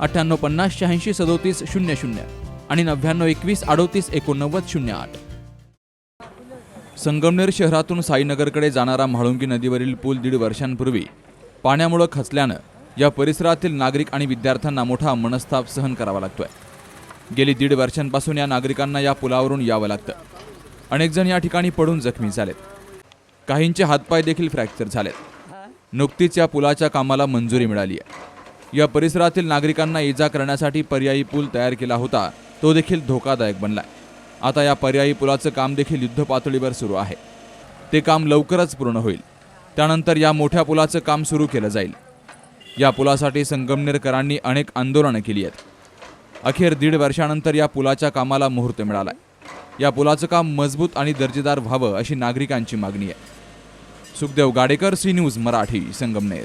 अठ्ठ्याण्णव पन्नास शहाऐंशी सदोतीस शून्य शून्य आणि नव्याण्णव एकवीस अडोतीस एकोणनव्वद शून्य आठ. संगमनेर शहरातून साईनगरकडे जाणारा म्हाळुंगी नदीवरील पूल दीड वर्षांपूर्वी पाण्यामुळं खचल्यानं या परिसरातील नागरिक आणि विद्यार्थ्यांना मोठा मनस्ताप सहन करावा लागतोय. गेली दीड वर्षांपासून या नागरिकांना या पुलावरून यावं लागतं. अनेकजण या ठिकाणी पडून जखमी झालेत. काहींचे हातपाय देखील फ्रॅक्चर झालेत. नुकतीच या पुलाच्या कामाला मंजुरी मिळाली आहे या परिसरातील नागरिकांना इजा करण्यासाठी पर्यायी पूल तयार केला होता. तो देखील धोकादायक बनलाय. आता या पर्यायी पुलाचं काम देखील युद्ध पातळीवर सुरू आहे. ते काम लवकरच पूर्ण होईल. त्यानंतर या मोठ्या पुलाचं काम सुरू केलं जाईल. या पुलासाठी संगमनेरकरांनी अनेक आंदोलनं केली आहेत. अखेर दीड वर्षानंतर या पुलाच्या कामाला मुहूर्त मिळालाय. या पुलाचं काम मजबूत आणि दर्जेदार व्हावं अशी नागरिकांची मागणी आहे. Sukhdev Gadekar C news Marathi Sangamner.